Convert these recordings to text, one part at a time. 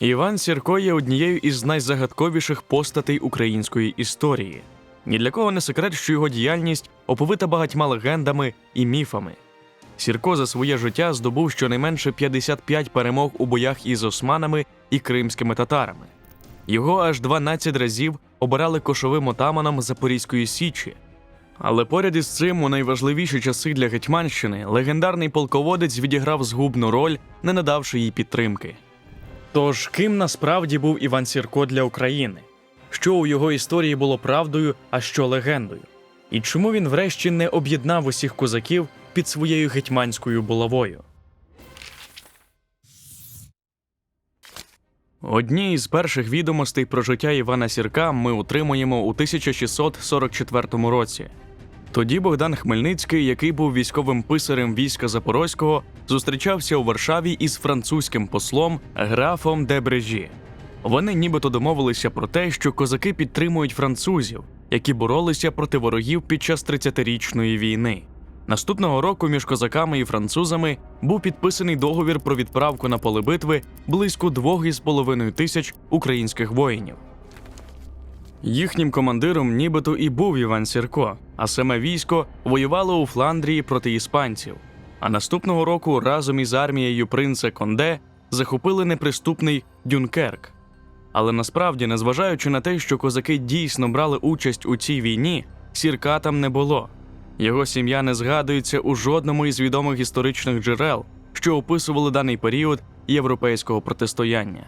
Іван Сірко є однією із найзагадковіших постатей української історії. Ні для кого не секрет, що його діяльність оповита багатьма легендами і міфами. Сірко за своє життя здобув щонайменше 55 перемог у боях із османами і кримськими татарами. Його аж 12 разів обирали кошовим отаманом Запорізької Січі. Але поряд із цим, у найважливіші часи для Гетьманщини, легендарний полководець відіграв згубну роль, не надавши їй підтримки. Тож ким насправді був Іван Сірко для України? Що у його історії було правдою, а що легендою? І чому він врешті не об'єднав усіх козаків під своєю гетьманською булавою? Одні із перших відомостей про життя Івана Сірка ми отримуємо у 1644 році. Тоді Богдан Хмельницький, який був військовим писарем війська Запорозького, зустрічався у Варшаві із французьким послом графом де Брежі. Вони нібито домовилися про те, що козаки підтримують французів, які боролися проти ворогів під час 30-річної війни. Наступного року між козаками і французами був підписаний договір про відправку на поле битви близько двох із половиною тисяч українських воїнів. Їхнім командиром нібито і був Іван Сірко, а саме військо воювало у Фландрії проти іспанців. А наступного року разом із армією принца Конде захопили неприступний Дюнкерк. Але насправді, незважаючи на те, що козаки дійсно брали участь у цій війні, сірка там не було. Його сім'я не згадується у жодному із відомих історичних джерел, що описували даний період європейського протистояння.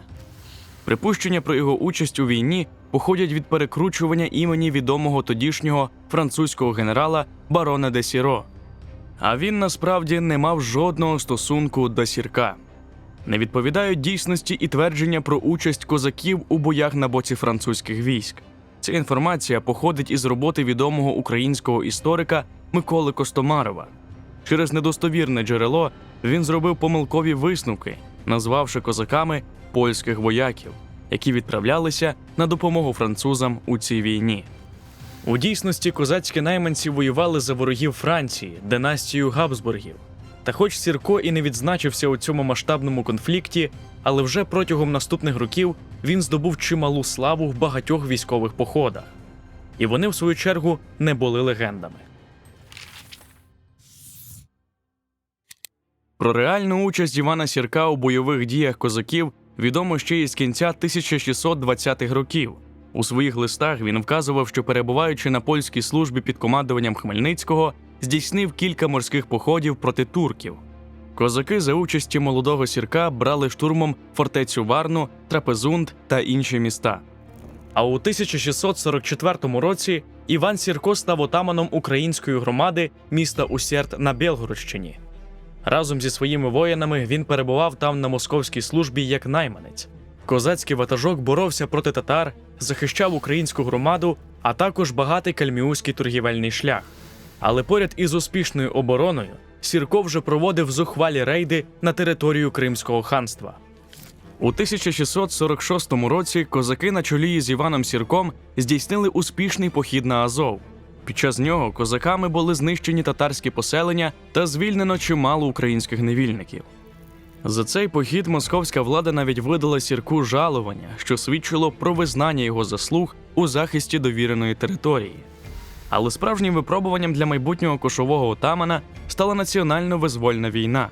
Припущення про його участь у війні походять від перекручування імені відомого тодішнього французького генерала барона де Сіро. А він насправді не мав жодного стосунку до сірка. Не відповідають дійсності і твердження про участь козаків у боях на боці французьких військ. Ця інформація походить із роботи відомого українського історика Миколи Костомарова. Через недостовірне джерело він зробив помилкові висновки, назвавши козаками польських вояків, які відправлялися на допомогу французам у цій війні. У дійсності козацькі найманці воювали за ворогів Франції, династію Габсбургів. Та хоч Сірко і не відзначився у цьому масштабному конфлікті, але вже протягом наступних років він здобув чималу славу в багатьох військових походах. І вони, в свою чергу, не були легендами. Про реальну участь Івана Сірка у бойових діях козаків відомо ще із кінця 1620-х років. У своїх листах він вказував, що перебуваючи на польській службі під командуванням Хмельницького, здійснив кілька морських походів проти турків. Козаки за участі молодого сірка брали штурмом фортецю Варну, Трапезунд та інші міста. А у 1644 році Іван Сірко став отаманом української громади міста Усерд на Білгородщині. Разом зі своїми воїнами він перебував там на московській службі як найманець. Козацький ватажок боровся проти татар, захищав українську громаду, а також багатий кальміуський торгівельний шлях. Але поряд із успішною обороною Сірко вже проводив зухвалі рейди на територію Кримського ханства. У 1646 році козаки на чолі з Іваном Сірком здійснили успішний похід на Азов. Під час нього козаками були знищені татарські поселення та звільнено чимало українських невільників. За цей похід московська влада навіть видала сірку жалування, що свідчило про визнання його заслуг у захисті довіреної території. Але справжнім випробуванням для майбутнього кошового отамана стала національно-визвольна війна.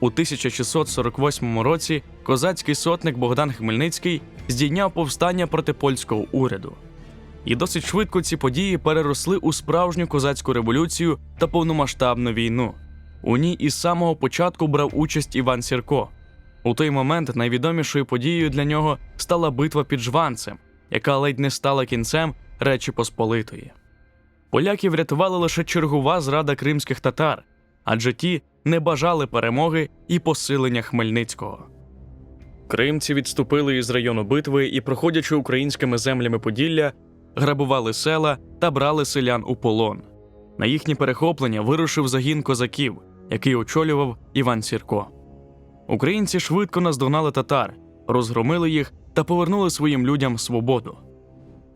У 1648 році козацький сотник Богдан Хмельницький здійняв повстання проти польського уряду. І досить швидко ці події переросли у справжню козацьку революцію та повномасштабну війну. У ній із самого початку брав участь Іван Сірко. У той момент найвідомішою подією для нього стала битва під Жванцем, яка ледь не стала кінцем Речі Посполитої. Поляків врятувала лише чергова зрада кримських татар, адже ті не бажали перемоги і посилення Хмельницького. Кримці відступили із району битви і, проходячи українськими землями Поділля, грабували села та брали селян у полон. На їхнє перехоплення вирушив загін козаків, який очолював Іван Сірко. Українці швидко наздогнали татар, розгромили їх та повернули своїм людям свободу.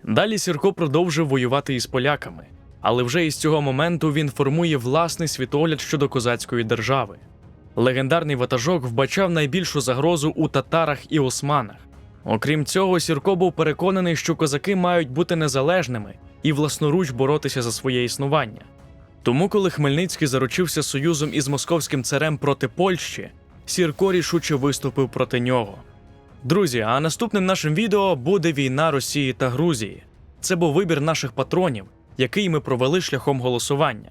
Далі Сірко продовжив воювати із поляками, але вже із цього моменту він формує власний світогляд щодо козацької держави. Легендарний ватажок вбачав найбільшу загрозу у татарах і османах, Окрім цього, Сірко був переконаний, що козаки мають бути незалежними і власноруч боротися за своє існування. Тому, коли Хмельницький заручився союзом із московським царем проти Польщі, Сірко рішуче виступив проти нього. Друзі, а наступним нашим відео буде війна Росії та Грузії. Це був вибір наших патронів, який ми провели шляхом голосування.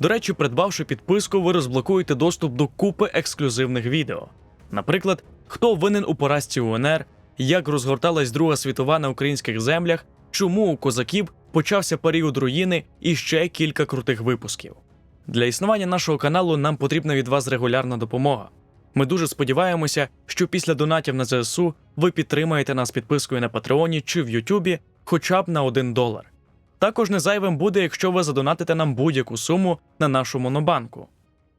До речі, придбавши підписку, ви розблокуєте доступ до купи ексклюзивних відео. Наприклад, хто винен у поразці УНР, як розгорталась Друга світова на українських землях, чому у козаків почався період руїни і ще кілька крутих випусків. Для існування нашого каналу нам потрібна від вас регулярна допомога. Ми дуже сподіваємося, що після донатів на ЗСУ ви підтримаєте нас підпискою на Патреоні чи в Ютубі хоча б на 1 долар. Також не зайвим буде, якщо ви задонатите нам будь-яку суму на нашу монобанку.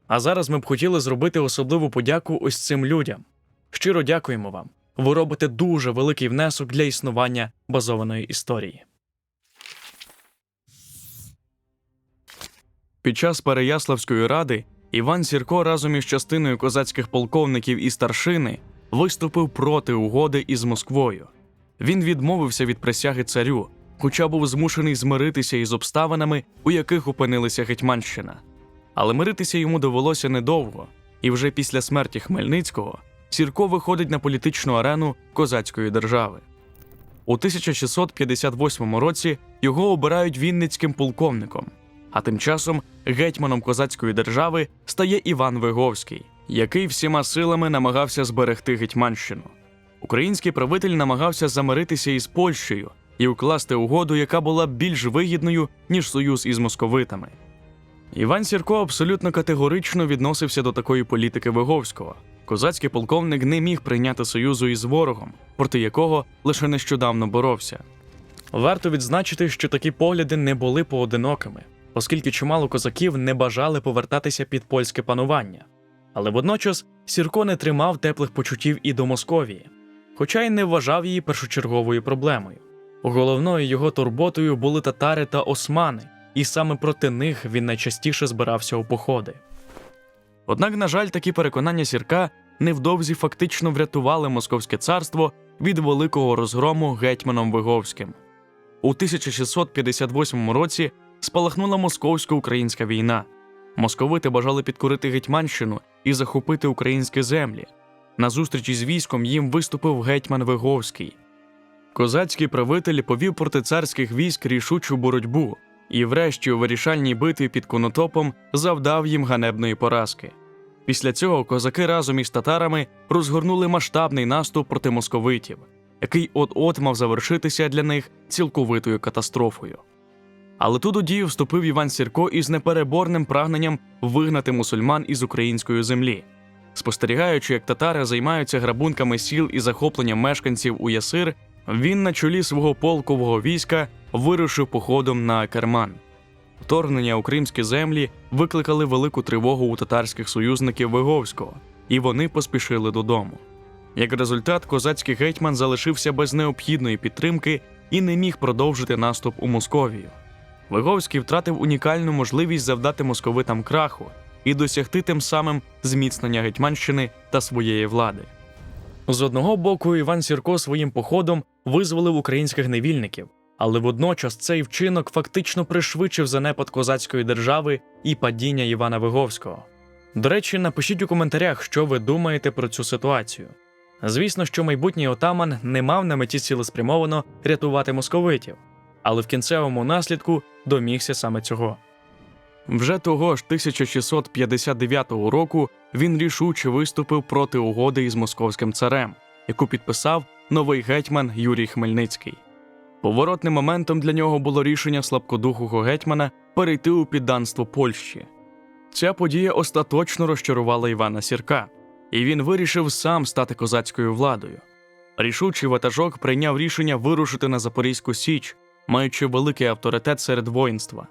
А зараз ми б хотіли зробити особливу подяку ось цим людям. Щиро дякуємо вам. Ви робите дуже великий внесок для існування базованої історії. Під час Переяславської ради Іван Сірко разом із частиною козацьких полковників і старшини виступив проти угоди із Москвою. Він відмовився від присяги царю, хоча був змушений змиритися із обставинами, у яких опинилася Гетьманщина. Але миритися йому довелося недовго, і вже після смерті Хмельницького Сірко виходить на політичну арену козацької держави. У 1658 році його обирають вінницьким полковником, а тим часом гетьманом козацької держави стає Іван Виговський, який всіма силами намагався зберегти Гетьманщину. Український правитель намагався замиритися із Польщею і укласти угоду, яка була більш вигідною, ніж союз із московитами. Іван Сірко абсолютно категорично відносився до такої політики Виговського. Козацький полковник не міг прийняти союзу із ворогом, проти якого лише нещодавно боровся. Варто відзначити, що такі погляди не були поодинокими, оскільки чимало козаків не бажали повертатися під польське панування. Але водночас Сірко не тримав теплих почуттів і до Московії, хоча й не вважав її першочерговою проблемою. Головною його турботою були татари та османи, і саме проти них він найчастіше збирався у походи. Однак, на жаль, такі переконання Сірка невдовзі фактично врятували Московське царство від великого розгрому гетьманом Виговським. У 1658 році спалахнула московсько-українська війна. Московити бажали підкорити Гетьманщину і захопити українські землі. На зустрічі з військом їм виступив гетьман Виговський. Козацький правитель повів проти царських військ рішучу боротьбу і, врешті, у вирішальній битві під Конотопом завдав їм ганебної поразки. Після цього козаки разом із татарами розгорнули масштабний наступ проти московитів, який от-от мав завершитися для них цілковитою катастрофою. Але тут у дію вступив Іван Сірко із непереборним прагненням вигнати мусульман із української землі. Спостерігаючи, як татари займаються грабунками сіл і захопленням мешканців у Ясир, він на чолі свого полкового війська вирушив походом на Акерман. Вторгнення у кримські землі викликали велику тривогу у татарських союзників Виговського, і вони поспішили додому. Як результат, козацький гетьман залишився без необхідної підтримки і не міг продовжити наступ у Московію. Виговський втратив унікальну можливість завдати московитам краху і досягти тим самим зміцнення Гетьманщини та своєї влади. З одного боку, Іван Сірко своїм походом визволив українських невільників, але водночас цей вчинок фактично пришвидшив занепад козацької держави і падіння Івана Виговського. До речі, напишіть у коментарях, що ви думаєте про цю ситуацію. Звісно, що майбутній отаман не мав на меті цілеспрямовано рятувати московитів, але в кінцевому наслідку домігся саме цього. Вже того ж 1659 року він рішуче виступив проти угоди із московським царем, яку підписав новий гетьман Юрій Хмельницький. Поворотним моментом для нього було рішення слабкодухого гетьмана перейти у підданство Польщі. Ця подія остаточно розчарувала Івана Сірка, і він вирішив сам стати козацькою владою. Рішучий ватажок прийняв рішення вирушити на Запорізьку Січ, маючи великий авторитет серед воїнства.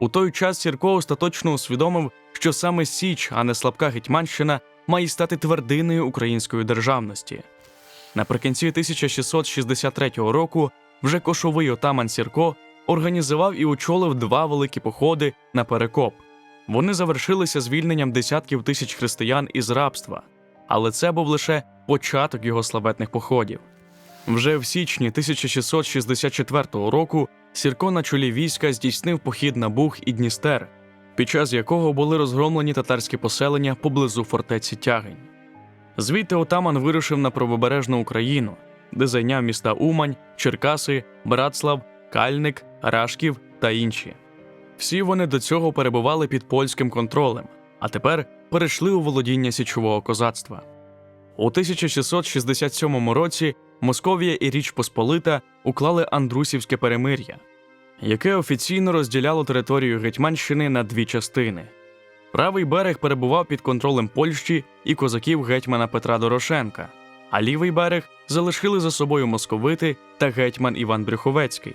У той час Сірко остаточно усвідомив, що саме Січ, а не слабка Гетьманщина, має стати твердиною української державності. Наприкінці 1663 року вже кошовий отаман Сірко організував і очолив два великі походи на перекоп. Вони завершилися звільненням десятків тисяч християн із рабства, але це був лише початок його славетних походів. Вже в січні 1664 року Сірко на чолі війська здійснив похід на Буг і Дністер, під час якого були розгромлені татарські поселення поблизу фортеці Тягень. Звідти отаман вирушив на правобережну Україну, де зайняв міста Умань, Черкаси, Братслав, Кальник, Рашків та інші. Всі вони до цього перебували під польським контролем, а тепер перейшли у володіння січового козацтва. У 1667 році Московія і Річ Посполита уклали Андрусівське перемир'я, яке офіційно розділяло територію Гетьманщини на дві частини. Правий берег перебував під контролем Польщі і козаків гетьмана Петра Дорошенка, а лівий берег залишили за собою московити та гетьман Іван Брюховецький.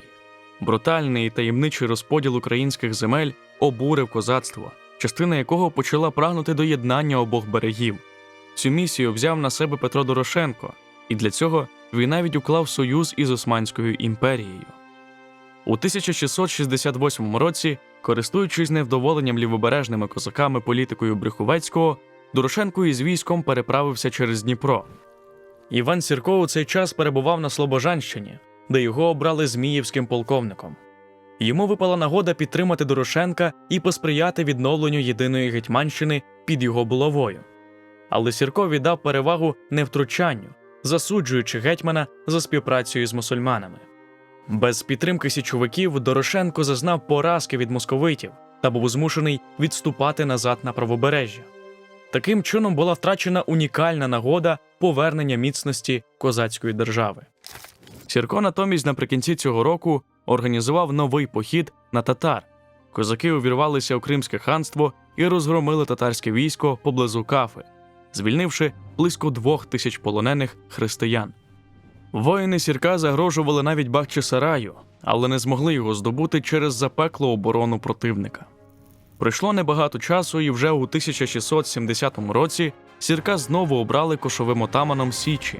Брутальний і таємничий розподіл українських земель обурив козацтво, частина якого почала прагнути до єднання обох берегів. Цю місію взяв на себе Петро Дорошенко, і для цього він навіть уклав союз із Османською імперією. У 1668 році, користуючись невдоволенням лівобережними козаками політикою Брюховецького, Дорошенко із військом переправився через Дніпро. Іван Сірко у цей час перебував на Слобожанщині, де його обрали Зміївським полковником. Йому випала нагода підтримати Дорошенка і посприяти відновленню єдиної гетьманщини під його булавою. Але Сірко віддав перевагу невтручанню, засуджуючи гетьмана за співпрацею з мусульманами. Без підтримки січовиків Дорошенко зазнав поразки від московитів та був змушений відступати назад на правобережжя. Таким чином була втрачена унікальна нагода повернення міцності козацької держави. Сірко натомість наприкінці цього року організував новий похід на татар. Козаки увірвалися у Кримське ханство і розгромили татарське військо поблизу Кафи, звільнивши близько двох тисяч полонених християн. Воїни Сірка загрожували навіть Бахчисараю, але не змогли його здобути через запеклу оборону противника. Пройшло небагато часу, і вже у 1670 році Сірка знову обрали кошовим отаманом Січі.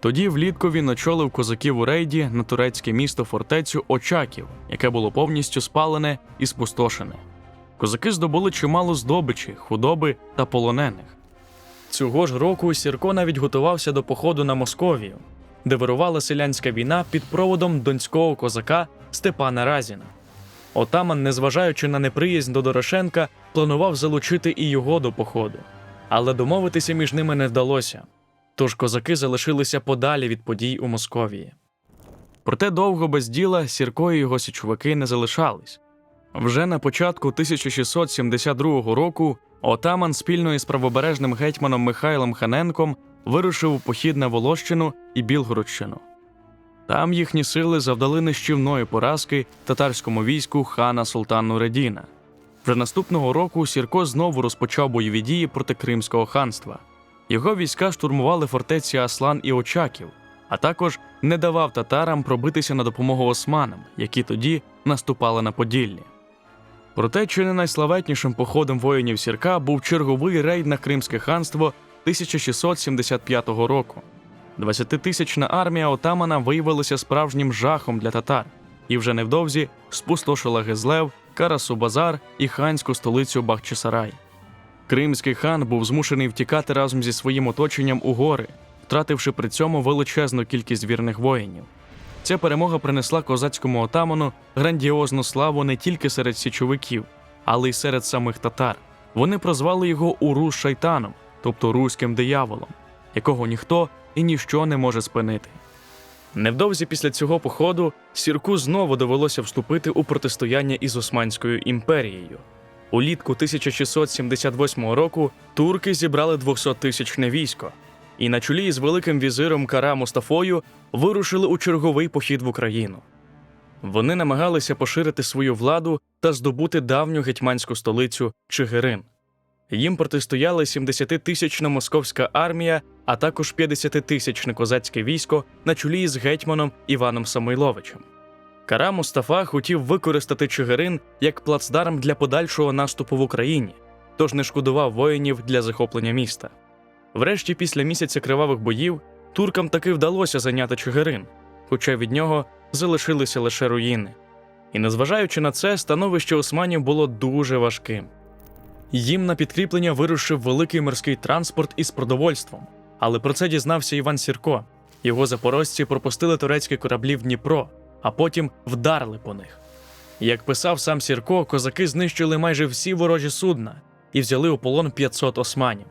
Тоді влітку він очолив козаків у рейді на турецьке місто фортецю Очаків, яке було повністю спалене і спустошене. Козаки здобули чимало здобичі, худоби та полонених. Цього ж року Сірко навіть готувався до походу на Московію, де вирувала селянська війна під проводом донського козака Степана Разіна. Отаман, незважаючи на неприязнь до Дорошенка, планував залучити і його до походу, але домовитися між ними не вдалося. Тож козаки залишилися подалі від подій у Московії. Проте довго без діла Сірко і його січовики не залишались. Вже на початку 1672 року отаман спільно із правобережним гетьманом Михайлом Ханенком вирушив у похід на Волощину і Білгородщину. Там їхні сили завдали нищівної поразки татарському війську хана Султану Редіна. Вже наступного року Сірко знову розпочав бойові дії проти Кримського ханства. Його війська штурмували фортеці Аслан і Очаків, а також не давав татарам пробитися на допомогу османам, які тоді наступали на Поділлі. Проте, чи не найславетнішим походом воїнів Сірка був черговий рейд на Кримське ханство 1675 року. 20-тисячна армія отамана виявилася справжнім жахом для татар і вже невдовзі спустошила Гезлев, Карасу-Базар і ханську столицю Бахчисарай. Кримський хан був змушений втікати разом зі своїм оточенням у гори, втративши при цьому величезну кількість вірних воїнів. Ця перемога принесла козацькому отаману грандіозну славу не тільки серед січовиків, але й серед самих татар. Вони прозвали його Урус шайтаном, тобто руським дияволом, якого ніхто і ніщо не може спинити. Невдовзі після цього походу Сірку знову довелося вступити у протистояння із Османською імперією. Улітку 1678 року турки зібрали 200-тисячне військо і на чолі з великим візиром Кара Мустафою вирушили у черговий похід в Україну. Вони намагалися поширити свою владу та здобути давню гетьманську столицю Чигирин. Їм протистояли 70-тисячна московська армія, а також 50-тисячне козацьке військо на чолі з гетьманом Іваном Самойловичем. Кара Мустафа хотів використати Чигирин як плацдарм для подальшого наступу в Україні, тож не шкодував воїнів для захоплення міста. Врешті, після місяця кривавих боїв, туркам таки вдалося зайняти Чигирин, хоча від нього залишилися лише руїни. І незважаючи на це, становище османів було дуже важким. Їм на підкріплення вирушив великий морський транспорт із продовольством, але про це дізнався Іван Сірко. Його запорожці пропустили турецькі кораблі в Дніпро, а потім вдарили по них. Як писав сам Сірко, козаки знищили майже всі ворожі судна і взяли у полон 500 османів.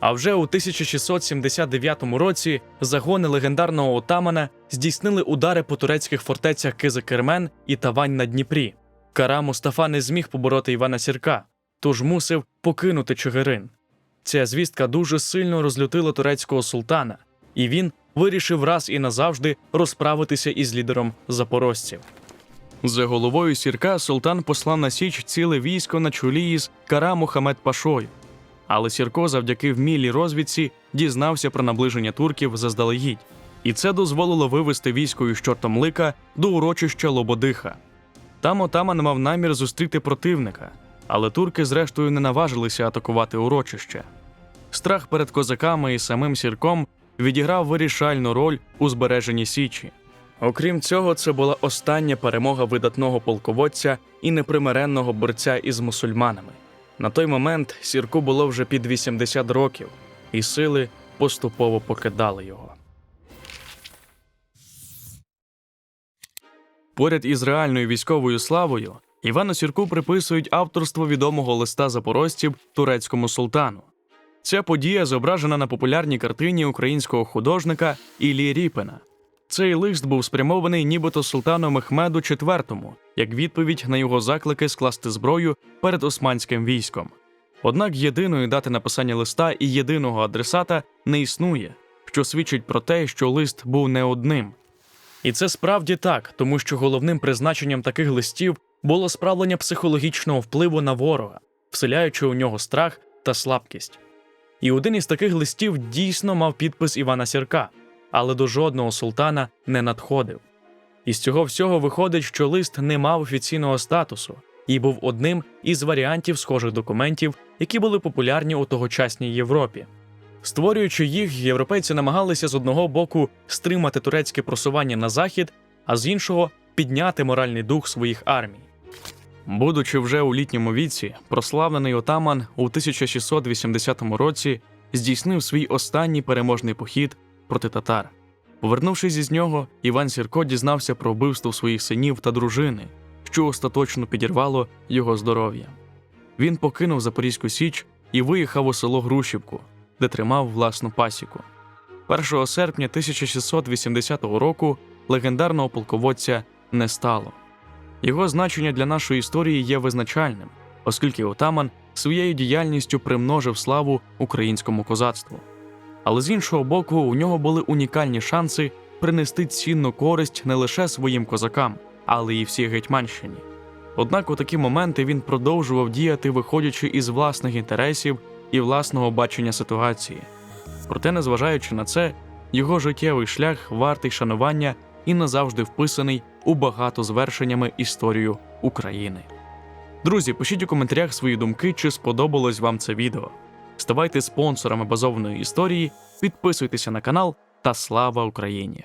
А вже у 1679 році загони легендарного отамана здійснили удари по турецьких фортецях Кизикермен і Тавань на Дніпрі. Кара Мустафа не зміг побороти Івана Сірка, тож мусив покинути Чигирин. Ця звістка дуже сильно розлютила турецького султана, і він вирішив раз і назавжди розправитися із лідером запорожців. За головою сірка султан послав на Січ ціле військо на чолі із Кара Мухамед Пашою. Але Сірко завдяки вмілій розвідці дізнався про наближення турків заздалегідь, і це дозволило вивести військо із чортом лика до урочища Лободиха. Там отаман мав намір зустріти противника, але турки зрештою не наважилися атакувати урочище. Страх перед козаками і самим сірком відіграв вирішальну роль у збереженні Січі. Окрім цього, це була остання перемога видатного полководця і непримиренного борця із мусульманами. На той момент Сірку було вже під 80 років, і сили поступово покидали його. Поряд із реальною військовою славою Івану Сірку приписують авторство відомого листа запорожців турецькому султану. Ця подія зображена на популярній картині українського художника Іллі Ріпена. Цей лист був спрямований нібито султану Мехмеду IV, як відповідь на його заклики скласти зброю перед османським військом. Однак єдиної дати написання листа і єдиного адресата не існує, що свідчить про те, що лист був не одним. І це справді так, тому що головним призначенням таких листів було справлення психологічного впливу на ворога, вселяючи у нього страх та слабкість. І один із таких листів дійсно мав підпис Івана Сірка, але до жодного султана не надходив. Із цього всього виходить, що лист не мав офіційного статусу і був одним із варіантів схожих документів, які були популярні у тогочасній Європі. Створюючи їх, європейці намагалися з одного боку стримати турецьке просування на захід, а з іншого підняти моральний дух своїх армій. Будучи вже у літньому віці, прославлений отаман у 1680 році здійснив свій останній переможний похід проти татар. Повернувшись із нього, Іван Сірко дізнався про вбивство своїх синів та дружини, що остаточно підірвало його здоров'я. Він покинув Запорізьку Січ і виїхав у село Грушівку, де тримав власну пасіку. 1 серпня 1680 року легендарного полководця не стало. Його значення для нашої історії є визначальним, оскільки отаман своєю діяльністю примножив славу українському козацтву. Але з іншого боку, у нього були унікальні шанси принести цінну користь не лише своїм козакам, але й всій Гетьманщині. Однак у такі моменти він продовжував діяти, виходячи із власних інтересів і власного бачення ситуації. Проте, незважаючи на це, його життєвий шлях вартий шанування і назавжди вписаний у багато звершеннями історію України. Друзі, пишіть у коментарях свої думки, чи сподобалось вам це відео. Ставайте спонсорами базованої історії, підписуйтеся на канал та слава Україні!